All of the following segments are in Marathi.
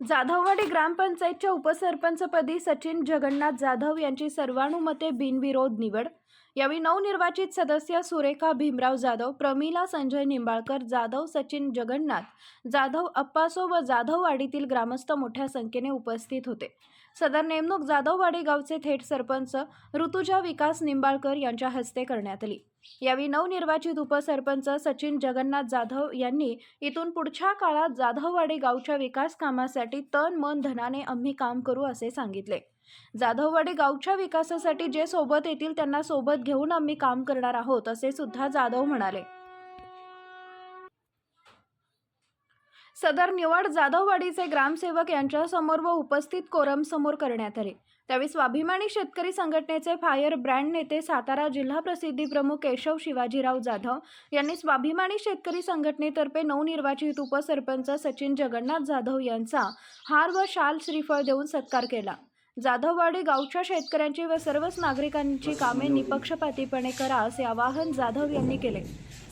जाधववाडी ग्रामपंचायतच्या उपसरपंचपदी सचिन जगन्नाथ जाधव यांची सर्वानुमते बिनविरोध निवड. यावेळी नवनिर्वाचित सदस्य सुरेखा भीमराव जाधव प्रमिला संजय निंबाळकर जाधव सचिन जगन्नाथ जाधव अप्पासो व जाधववाडीतील ग्रामस्थ मोठ्या संख्येने उपस्थित होते. सदर नेमणूक जाधववाडी गावचे थेट सरपंच ऋतुजा विकास निंबाळकर यांच्या हस्ते करण्यात आली. यावेळी नवनिर्वाचित उपसरपंच सचिन जगन्नाथ जाधव यांनी इथून पुढच्या काळात जाधववाडी गावच्या विकास कामासाठी तन मन धनाने आम्ही काम करू असे सांगितले. जाधववाडी गावच्या विकासासाठी जे सोबत येतील त्यांना सोबत घेऊन आम्ही काम करणार आहोत असे सुद्धा जाधव म्हणाले. सदर निवड जाधववाडीचे ग्रामसेवक यांच्यासमोर व उपस्थित कोरम समोर करण्यात आली. त्यावेळी स्वाभिमानी शेतकरी संघटनेचे फायर ब्रँड नेते सातारा जिल्हा प्रसिद्धी प्रमुख केशव शिवाजीराव जाधव यांनी स्वाभिमानी शेतकरी संघटनेतर्फे नवनिर्वाचित उपसरपंच सचिन जगन्नाथ जाधव यांचा हार व शाल श्रीफळ देऊन सत्कार केला. जाधववाडी गावच्या शेतकऱ्यांची व सर्वच नागरिकांची कामे निपक्षपातीपणे करा असे आवाहन जाधव यांनी केले.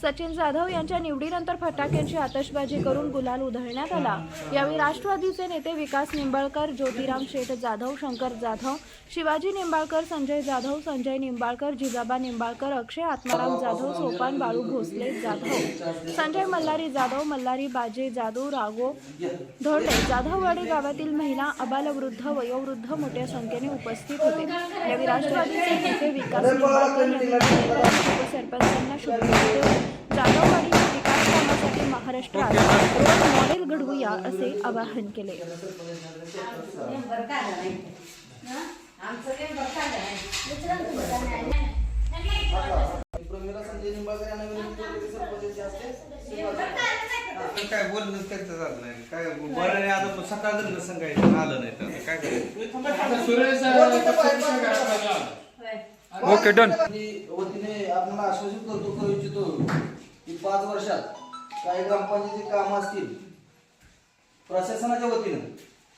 सचिन जाधव यांच्या निवडीनंतर फटाक्यांची आतषबाजी करून गुलाल उधळण्यात आला. यावेळी राष्ट्रवादीचे नेते विकास निंबाळकर ज्योतिराम शेठ जाधव शंकर जाधव शिवाजी निंबाळकर संजय जाधव संजय निंबाळकर जिजाबा निंबाळकर अक्षय आत्माराम जाधव सोपान बाळू भोसले जाधव संजय मल्हारी जाधव मल्हारी बाजे जाधव रागो धोटे जाधववाडी गावातील महिला अबालवृद्ध वयोवृद्ध मोठ्या संख्येने उपस्थित होते. यावेळी राष्ट्रवादीचे नेते विकास निंबाळकर यांनी उपसरपंचांना शुभेच्छा देऊन जाधववाडीच्या विकास कामासाठी महाराष्ट्रात रोल मॉडेल घडवूया असे आवाहन केले. संजय निंबाळकर यांना विनंती करतो की सरपंचाची असते आपण काय बोलणं त्यांचं झालं नाही. काय बरं आता सकाळ जर सांगायचं आलं नाही तर काय करायचं? Okay done. वतीने आपल्याला आश्वासित करतो करू इच्छितो की पाच वर्षात काही ग्रामपंचायतीची कामं असतील प्रशासनाच्या वतीनं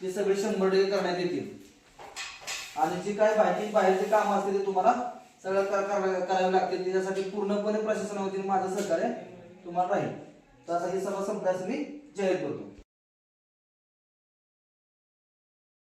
ती सगळी शंभर टक्के करण्यात येतील. आणि जी काही बाकी बाहेरची कामं असतील ते तुम्हाला सगळं कर- कर- करावी लागतील. त्याच्यासाठी पूर्णपणे प्रशासनावतीने माझं सहकार्य तुम्हाला राहील. तर आता हे सर्व संपल्यास मी जाहीर करतो.